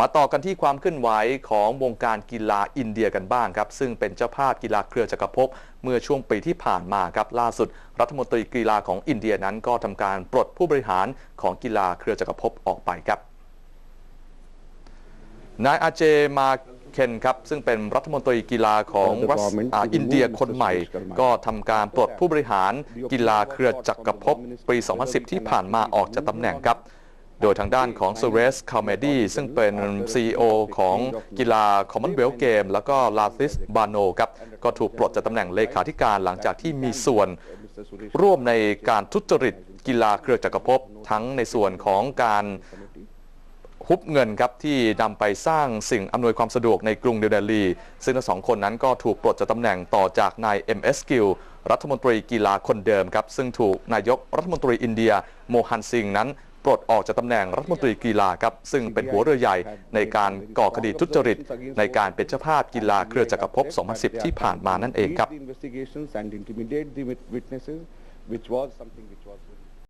มาต่อกันที่ความเคลื่อนไหวของวงการกีฬาอินเดียกันบ้างครับ ซึ่งเป็นเจ้าภาพกีฬาเครือจักรภพเมื่อช่วงปีที่ผ่านมาครับล่าสุด รัฐมนตรีกีฬาของอินเดียนั้นก็ทำการปลดผู้บริหารของกีฬาเครือจักรภพออกไปครับนายอาเจมาเคนครับซึ่งเป็นรัฐมนตรีกีฬาของรัฐอ่าอินเดียคนใหม่ ก็ทำการปลดผู้บริหารกีฬาเครือจักรภพปี 2010 ที่ผ่านมาออกจากตำแหน่งครับ โดยทางด้านของ s u r e s c a l m e d i ซึ่งเป็น CEO ของกีฬา Commonwealth Game แล้วก็ l a t i s b a n o ครับก็ถูกปลดจากตำแหน่งเลขาธิการหลังจากที่มีส่วนร่วมในการทุจริตกีฬาเครือจักรภพทั้งในส่วนของการฮุบเงินครับที่นำไปสร้างสิ่งอำนวยความสะดวกในกรุงเดลลี ซึ่งทั้งสองคนนั้นก็ถูกปลดจากตำแหน่งต่อจากนาย MS Gill รัฐมนตรีกีฬาคนเดิมครับซึ่งถูกนายกรัฐมนตรีอินเดีย โมฮันซิงนั้นป ลดออกจากตำแหน่งรัฐมนตรีกีฬาครับซึ่งเป็นหัวเรือใหญ่ในการก่อคดีทุจริต ในการเป็นเจ้าภาพกีฬาเครือจักรภพ 2010 ที่ผ่านมานั่นเองครับ